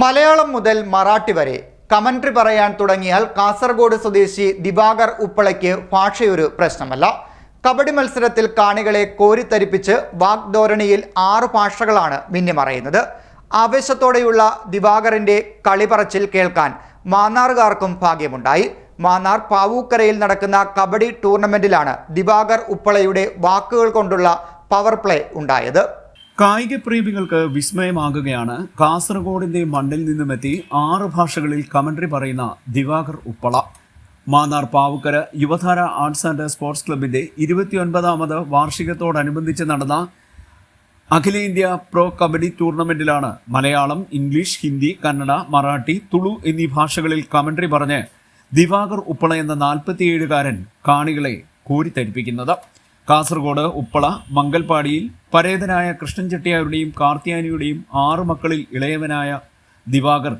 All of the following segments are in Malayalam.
മലയാളം മുതൽ മറാഠി വരെ കമന്ററി പറയാൻ തുടങ്ങിയാൽ കാസർഗോഡ് സ്വദേശി ദിവാകർ ഉപ്പളയ്ക്ക് ഭാഷയൊരു പ്രശ്നമല്ല. കബഡി മത്സരത്തിൽ കാണികളെ കോരിത്തരിപ്പിച്ച് വാഗ്ധോരണിയിൽ ആറു ഭാഷകളാണ് മിന്നിമറയുന്നത്. ആവേശത്തോടെയുള്ള ദിവാകറിന്റെ കളിപറച്ചിൽ കേൾക്കാൻ മാന്നാറുകാർക്കും ഭാഗ്യമുണ്ടായി. മാന്നാർ പാവൂക്കരയിൽ നടക്കുന്ന കബഡി ടൂർണമെന്റിലാണ് ദിവാകർ ഉപ്പളയുടെ വാക്കുകൾ കൊണ്ടുള്ള പവർ പ്ലേ ഉണ്ടായത്. കായിക പ്രേമികൾക്ക് വിസ്മയമാകുകയാണ്. കാസർഗോഡിന്റെ മണ്ണിൽ നിന്നുമെത്തി ആറ് ഭാഷകളിൽ കമന്ററി പറയുന്ന Diwakar Uppala. Mannar Pavukkara Yuvadhara arts and sports ക്ലബിന്റെ ഇരുപത്തിയൊൻപതാമത് വാർഷികത്തോടനുബന്ധിച്ച് നടന്ന അഖിലേന്ത്യാ പ്രോ കബഡി ടൂർണമെന്റിലാണ് മലയാളം ഇംഗ്ലീഷ് ഹിന്ദി കന്നഡ മറാഠി തുളു എന്നീ ഭാഷകളിൽ കമന്ററി പറഞ്ഞ് ദിവാകർ ഉപ്പള എന്ന നാൽപ്പത്തിയേഴുകാരൻ കാണികളെ കോരിത്തരിപ്പിക്കുന്നത്. കാസർഗോഡ് ഉപ്പള മംഗൽപാടിയിൽ പരേതനായ കൃഷ്ണൻ ചെട്ടിയാരുടെയും കാർത്തിയാനിയുടെയും ആറ് മക്കളിൽ ഇളയവനായ ദിവാകർ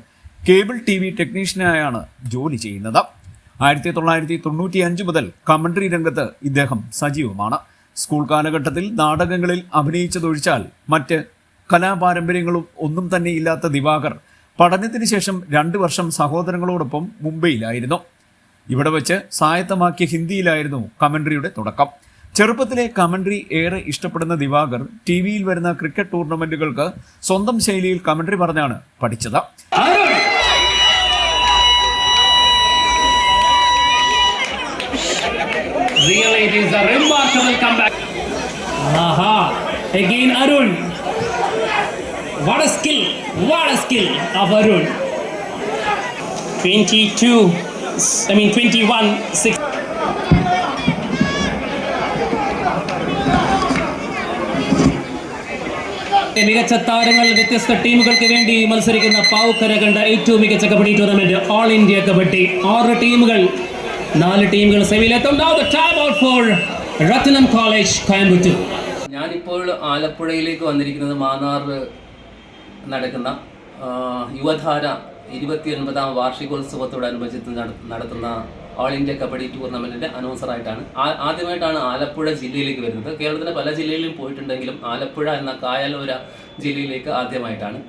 കേബിൾ ടി വി ടെക്നീഷ്യനായാണ് ജോലി ചെയ്യുന്നത്. ആയിരത്തി തൊള്ളായിരത്തി തൊണ്ണൂറ്റി അഞ്ച് മുതൽ കമൻട്രി രംഗത്ത് ഇദ്ദേഹം സജീവമാണ്. സ്കൂൾ കാലഘട്ടത്തിൽ നാടകങ്ങളിൽ അഭിനയിച്ചതൊഴിച്ചാൽ മറ്റ് കലാപാരമ്പര്യങ്ങളും ഒന്നും തന്നെ ഇല്ലാത്ത ദിവാകർ പഠനത്തിന് ശേഷം രണ്ട് വർഷം സഹോദരങ്ങളോടൊപ്പം മുംബൈയിലായിരുന്നു. ഇവിടെ വെച്ച് സായത്തമാക്കിയ ഹിന്ദിയിലായിരുന്നു കമൻട്രിയുടെ തുടക്കം. ചെറുപ്പത്തിലെ കമന്ററി ഏറെ ഇഷ്ടപ്പെടുന്ന ദിവാകർ ടി വിയിൽ വരുന്ന ക്രിക്കറ്റ് ടൂർണമെന്റുകൾക്ക് സ്വന്തം ശൈലിയിൽ കമന്ററി പറഞ്ഞാണ് പഠിച്ചത് Really, it is a remarkable comeback. Aha! Again, Arun. What a skill! What a skill of Arun. 22, I mean 21, 6. മികച്ച താരങ്ങൾ വ്യത്യസ്ത ടീമുകൾക്ക് വേണ്ടി മത്സരിക്കുന്ന പാവുക്കര കണ്ട ഏറ്റവും മികച്ച kabaddi tournament all India kabaddi. ആറ് ടീമുകൾ നാല് ടീമുകൾ സെമിയിലെത്തും. Now the time out for Ratnam college ഞാനിപ്പോൾ ആലപ്പുഴയിലേക്ക് വന്നിരിക്കുന്നത് മാന്നാർ നടക്കുന്ന യുവധാര യുവധാര ഇരുപത്തിയൊൻപതാം വാർഷികോത്സവത്തോടനുബന്ധിച്ച് നട- നടത്തുന്ന ഓൾ ഇന്ത്യ കബഡി ടൂർണമെന്റിന്റെ അനൗൺസറായിട്ടാണ് ആദ്യമായിട്ടാണ് ആലപ്പുഴ ജില്ലയിലേക്ക് വരുന്നത്. കേരളത്തിലെ പല ജില്ലയിലും പോയിട്ടുണ്ടെങ്കിലും ആലപ്പുഴ എന്ന കായലോര ജില്ലയിലേക്ക് ആദ്യമായിട്ടാണ്.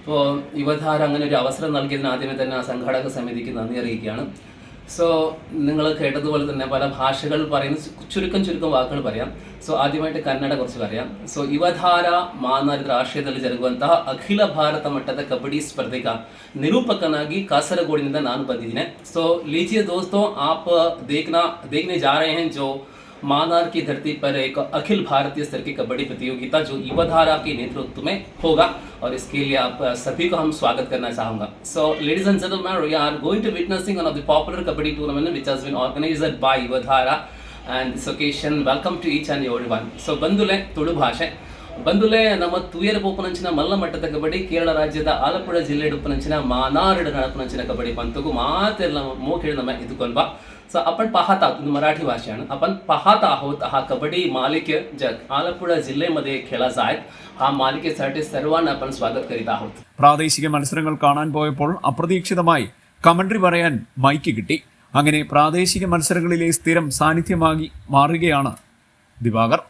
അപ്പോൾ യുവധാര അങ്ങനെ ഒരു അവസരം നൽകിയതിന് ആദ്യമേ തന്നെ ആ സംഘാടക സമിതിക്ക് നന്ദി അറിയിക്കുകയാണ്. സോ നിങ്ങൾ കേട്ടതുപോലെ തന്നെ പല ഭാഷകൾ പറയുന്ന ചുരുക്കം ചുരുക്കം വാക്കുകൾ പറയാം. ಸೊ ಆದ್ಯಮಾಯಿಟ್ಟು ಕನ್ನಡ ಕುರಿತು ಪರಯಾಂ ಸೊ ಯುವಧಾರ ಮಾನಾರಿದ್ರ ಆಶ್ರಯದಲ್ಲಿ ಜರುಗುವಂತಹ ಅಖಿಲ ಭಾರತ ಮಟ್ಟದ ಕಬಡ್ಡಿ ಸ್ಪರ್ಧೆಗ ನಿರೂಪಕನಾಗಿ ಕಾಸರಗೋಡಿನಿಂದ ನಾನು ಬಂದಿದ್ದೀನಿ ಸೊ ಲೀಜಿಯ ದೋಸ್ತೋ ಆಪ್ ದೇಖ್ನಾ ದೇಖ್ನೆ ಜಾ ರಹೆ ಹೈ ಜೋ मानार की धरती पर एक अखिल भारतीय स्तर की कबड्डी प्रतियोगिता, जो युवाधारा के नेतृत्व में होगा। और इसके लिए आप सभी को हम स्वागत करना चाहूँगा। So ladies and gentleman we are going to witnessing one of the popular kabaddi tournament which has been organized by Yuvadhara and this occasion welcome to each and everyone so बंधुले tudu भाषा ಬಂಧುಲೆ ನಮ್ಮ ತುಯರ್ ಬೋಪನಂಚಿನ ಮಲ್ಲಮಟ್ಟದ ಕಬಡ್ಡಿ ಕೇರಳ ರಾಜ್ಯದ ಆಲಪ್ಪುಳ ಜಿಲ್ಲೆ ಡುಪ್ಪನಂಚಿನ ಮಾನಾರ್ಡ್ ನಡಪನಂಚಿನ ಕಬಡ್डी पंतकू मातेला मोखेळ नम इतकोन बा सो आपण पाहत आहोत मराठी भाषण आपण पाहत आहोत हा कबड्डी मालिके जग आलपुळा जिल्ह्यामध्ये खेळला जायत ആ മാലികസായിട്ട് സർവാനപ്പൻ സ്വാഗതം കരുതാവും പ്രാദേശിക മത്സരങ്ങൾ കാണാൻ പോയപ്പോൾ അപ്രതീക്ഷിതമായി കമന്ററി പറയാൻ മൈക്ക് കിട്ടി അങ്ങനെ പ്രാദേശിക മത്സരങ്ങളിലെ സ്ഥിരം സാന്നിധ്യമാകി മാറുകയാണ് ദിവാകർ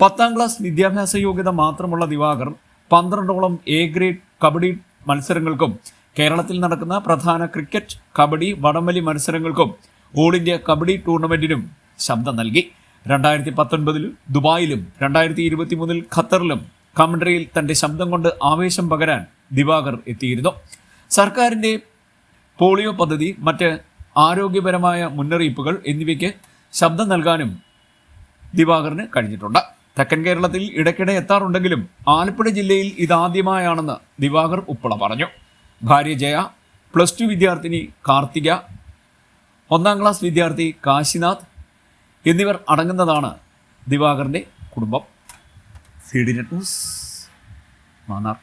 പത്താം ക്ലാസ് വിദ്യാഭ്യാസ യോഗ്യത മാത്രമുള്ള ദിവാകർ പന്ത്രണ്ടോളം എ ഗ്രേഡ് കബഡി മത്സരങ്ങൾക്കും കേരളത്തിൽ നടക്കുന്ന പ്രധാന ക്രിക്കറ്റ് കബഡി വടംവലി മത്സരങ്ങൾക്കും ഓൾ ഇന്ത്യ കബഡി ടൂർണമെന്റിനും ശബ്ദം നൽകി. രണ്ടായിരത്തി പത്തൊൻപതിൽ ദുബായിലും രണ്ടായിരത്തി ഇരുപത്തി മൂന്നിൽ ഖത്തറിലും കമന്ററിയിൽ തന്റെ ശബ്ദം കൊണ്ട് ആവേശം പകരാൻ ദിവാകർ എത്തിയിരുന്നു. സർക്കാരിന്റെ പോളിയോ പദ്ധതി മറ്റ് ആരോഗ്യപരമായ മുന്നറിയിപ്പുകൾ എന്നിവയ്ക്ക് ശബ്ദം നൽകാനും ദിവാകറിന് കഴിഞ്ഞിട്ടുണ്ട്. തെക്കൻ കേരളത്തിൽ ഇടയ്ക്കിടെ എത്താറുണ്ടെങ്കിലും ആലപ്പുഴ ജില്ലയിൽ ഇതാദ്യമായാണെന്ന് ദിവാകർ ഉപ്പള പറഞ്ഞു. ഭാര്യ ജയ പ്ലസ് ടു വിദ്യാർത്ഥിനി കാർത്തിക ഒന്നാം ക്ലാസ് വിദ്യാർത്ഥി കാശിനാഥ് എന്നിവർ അടങ്ങുന്നതാണ് ദിവാകറിന്റെ കുടുംബം. C D net news Mannar.